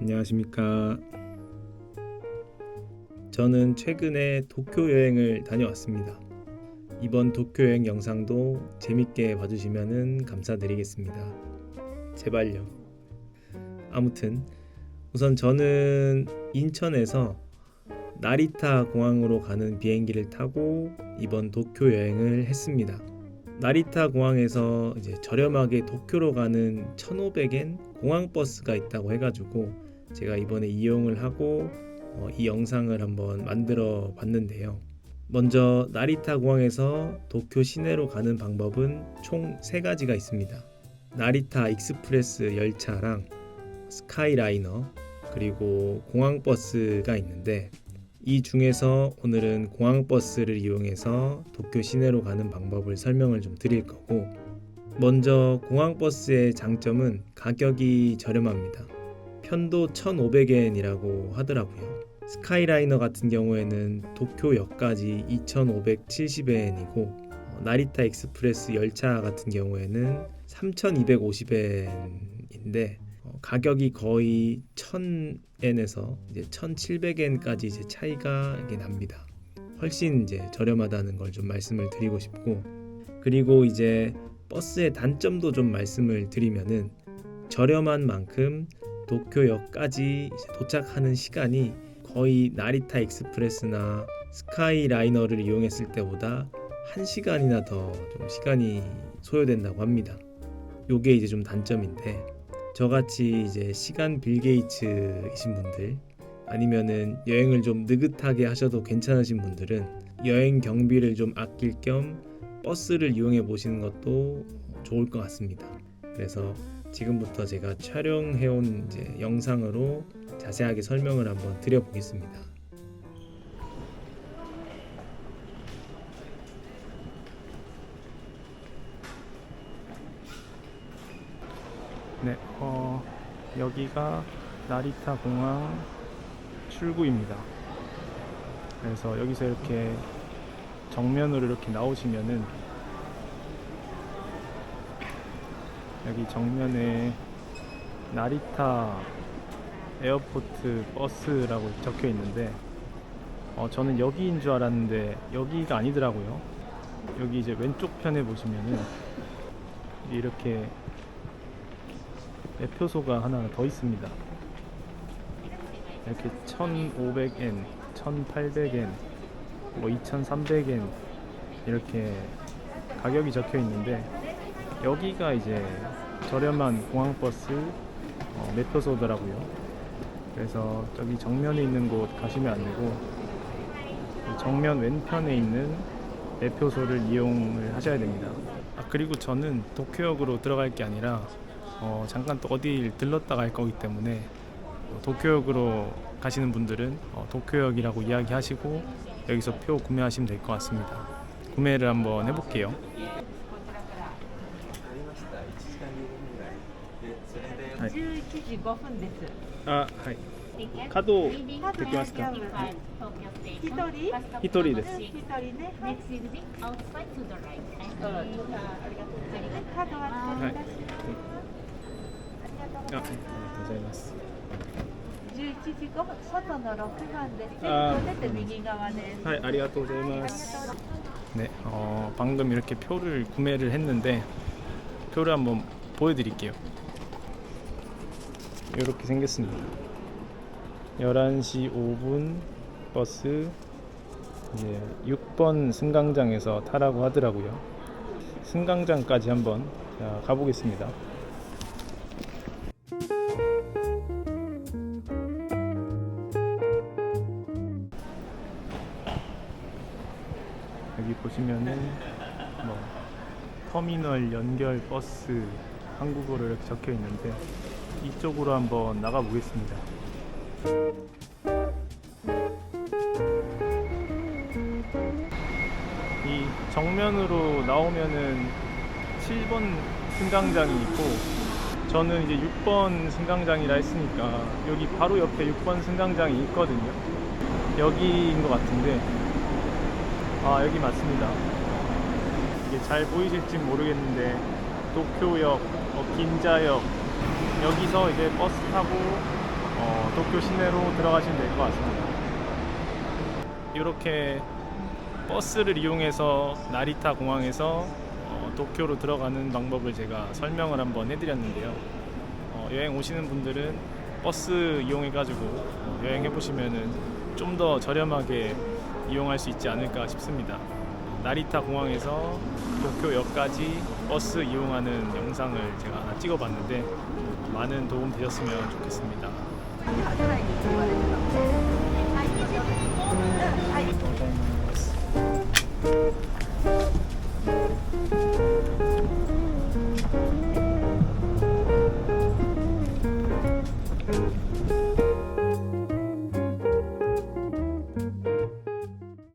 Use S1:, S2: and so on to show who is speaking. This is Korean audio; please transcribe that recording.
S1: 안녕하십니까. 저는 최근에 도쿄 여행을 다녀왔습니다. 이번 도쿄 여행 영상도 재밌게 봐주시면 감사드리겠습니다. 제발요. 아무튼 우선 저는 인천에서 나리타 공항으로 가는 비행기를 타고 이번 도쿄 여행을 했습니다. 나리타 공항에서 저렴하게 도쿄로 가는 1,500엔 공항 버스가 있다고 해가지고 제가 이번에 이용을 하고 어, 이 영상을 한번 만들어 봤는데요. 먼저 나리타 공항에서 도쿄 시내로 가는 방법은 총세 가지가 있습니다. 나리타 익스프레스 열차랑 스카이라이너 그리고 공항 버스가 있는데 이 중에서 오늘은 공항 버스를 이용해서 도쿄 시내로 가는 방법을 설명을 좀 드릴 거고 먼저 공항 버스의 장점은 가격이 저렴합니다. 편도 1,500엔이라고 하더라고요. 스카이라이너 같은 경우에는 도쿄역까지 2,570엔이고 나리타 익스프레스 열차 같은 경우에는 3,250엔인데 어, 가격이 거의 1000엔에서 이제 1700엔까지 이제 차이가 이게 납니다. 훨씬 이제 저렴하다는 걸 좀 말씀을 드리고 싶고 그리고 이제 버스의 단점도 좀 말씀을 드리면은 저렴한 만큼 도쿄역까지 도착하는 시간이 거의 나리타 익스프레스나 스카이라이너를 이용했을 때보다 1시간이나 더 좀 시간이 소요된다고 합니다. 요게 이제 좀 단점인데 저같이 이제 시간 빌 게이츠이신 분들 아니면은 여행을 좀 느긋하게 하셔도 괜찮으신 분들은 여행 경비를 좀 아낄 겸 버스를 이용해 보시는 것도 좋을 것 같습니다. 그래서 지금부터 제가 촬영해온 이제 영상으로 자세하게 설명을 한번 드려보겠습니다. 네, 어, 여기가 나리타 공항 출구입니다. 그래서 여기서 이렇게 정면으로 이렇게 나오시면은 여기 정면에 나리타 에어포트 버스라고 적혀 있는데 어, 저는 여기인 줄 알았는데 여기가 아니더라고요. 여기 이제 왼쪽 편에 보시면은 이렇게 매표소가 하나 더 있습니다. 이렇게 1,500엔, 1,800엔, 뭐 2,300엔 이렇게 가격이 적혀 있는데 여기가 이제 저렴한 공항버스 어, 매표소더라고요. 그래서 저기 정면에 있는 곳 가시면 안 되고 이 정면 왼편에 있는 매표소를 이용을 하셔야 됩니다. 아 그리고 저는 도쿄역으로 들어갈 게 아니라 어, 잠깐 또 어디 들렀다 갈 거기 때문에 어, 도쿄역으로 가시는 분들은 어, 도쿄역이라고 이야기하시고 여기서 표 구매하시면 될 것 같습니다. 구매를 한번 해볼게요. はい
S2: 11時5分です。
S1: あはい角できますか
S2: はい一人
S1: 一人です
S2: 一人ね。
S3: Next evening, outside to the right.
S2: うんあありがとうございます。カードは使い出しありがとうござい
S1: あありがとうございます
S2: ます。 11時5分、外の6番です。
S1: あー
S2: 出て右側です。
S1: 네, 아리가또 고자이마스. 네, 어, 방금 이렇게 표를 구매를 했는데 표를 한번 보여드릴게요. 이렇게 생겼습니다. 11시 5분 버스 이제 6번 승강장에서 타라고 하더라고요. 승강장까지 한번 자, 가보겠습니다. 보시면은 뭐 터미널 연결 버스 한국어로 이렇게 적혀 있는데 이쪽으로 한번 나가 보겠습니다. 이 정면으로 나오면은 7번 승강장이 있고 저는 이제 6번 승강장이라 했으니까 여기 바로 옆에 6번 승강장이 있거든요. 여기인 것 같은데 아 여기 맞습니다. 이게 잘 보이실지 모르겠는데 도쿄역, 어, 긴자역
S4: 여기서 이제 버스 타고 어, 도쿄 시내로 들어가시면 될 것 같습니다. 이렇게 버스를 이용해서 나리타 공항에서 어, 도쿄로 들어가는 방법을 제가 설명을 한번 해드렸는데요. 어, 여행 오시는 분들은 버스 이용해가지고 어, 여행해 보시면은 좀 더 저렴하게 이용할 수 있지 않을까 싶습니다. 나리타 공항에서 도쿄역까지 버스 이용하는 영상을 제가 하나 찍어봤는데 많은 도움 되셨으면 좋겠습니다.